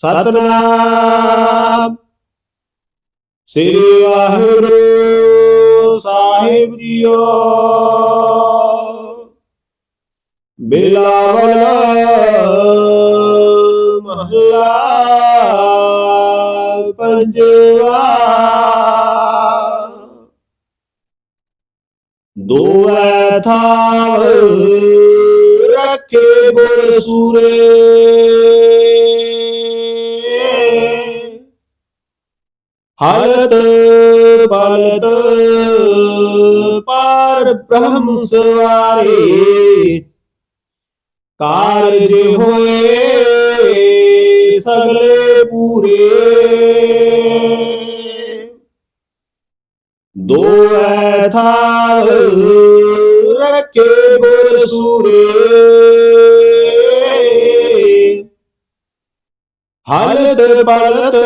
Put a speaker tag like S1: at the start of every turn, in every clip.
S1: ਸਤਨਾਮ। ਸ੍ਰੀ ਵਾਹਿਗੁਰੂ ਸਾਹਿਬ ਜੀਓ। ਬਿਲਾਵਲ ਮਹਲਾ ਪੰਜਵਾ। ਦੋਐ ਥਾਵ ਰੱਖੇ ਗੁਰ ਸੂਰੇ। ਹਲਤ ਬਲਦ ਪਰ ਬ੍ਰਹਮ ਸਵਾਰੇ। ਕਾਰਜ ਹੋਏ ਸਗਲੇ ਪੂਰੇ। ਦੋ ਥਾਲ ਰੱਖੇ ਗੁਰ ਸੂਰੇ। ਹਲਤ ਬਲਦ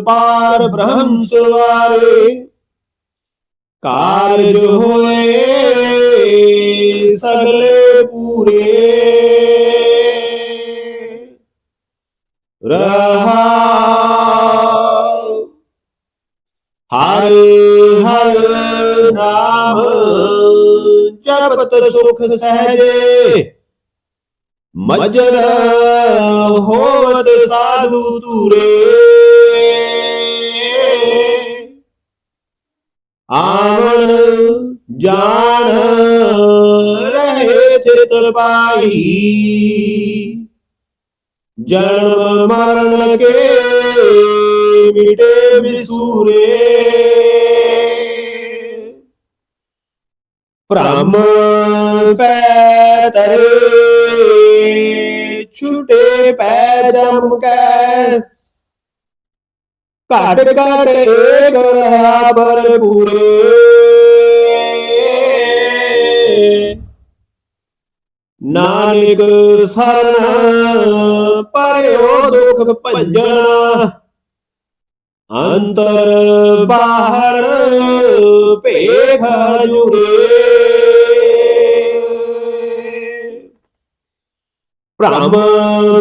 S1: ਪਾਰ ਬ੍ਰਹਮ ਸਵਾਰੇ। ਕਾਰਜ ਹੋਏ ਸਗਲੇ ਪੂਰੇ। ਰਹਾ ਹਰ ਹਰ ਨਾਮ ਜਪਤ ਸੁਖ ਸਹਜੇ। ਮਜਰ ਹੋਵਤ ਸਾਧੂ ਦੂਰੇ ਆਵਣ ਜਾਣ ਰਹੇ ਚਿਤ ਪਾਈ ਜਨਮ ਮਰਨ ਕੇ ਮਿਟੇ ਵਿਸੂਰੇ ਭ੍ਰਮ ਪੈ ਤਰੇ, ਛੁਟੇ ਪੈ ਜਮ ਕੈ। ਘਾਟ ਘਾਟ ਏਕ ਬਰ ਪੂਰੇ ਨਾਨਕ ਸਰਣ ਪਰਿਓ ਦੁਖ ਭੰਜਨ ਅੰਤਰ ਬਾਹਰ ਭੇਖ ਜੁਰੇ ਭ੍ਰਮ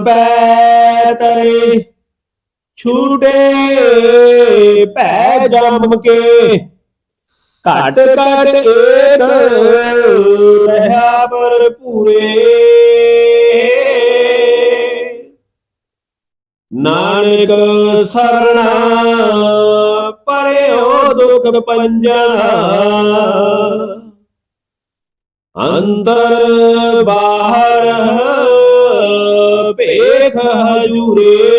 S1: ਪੈ ਤਰੇ ਛੂਟੇ ਪੈ ਜਮ ਕੇ। ਘਟ ਘਟ ਏਕ ਰਹਾ ਪਰ ਪੂਰੇ ਨਾਨਕ ਸਰਣਾ, ਪਰਿਓ ਦੁਖ ਪੰਜਨ ਅੰਦਰ ਬਾਹਰ ਭੇਖ ਹਜੂਰੇ।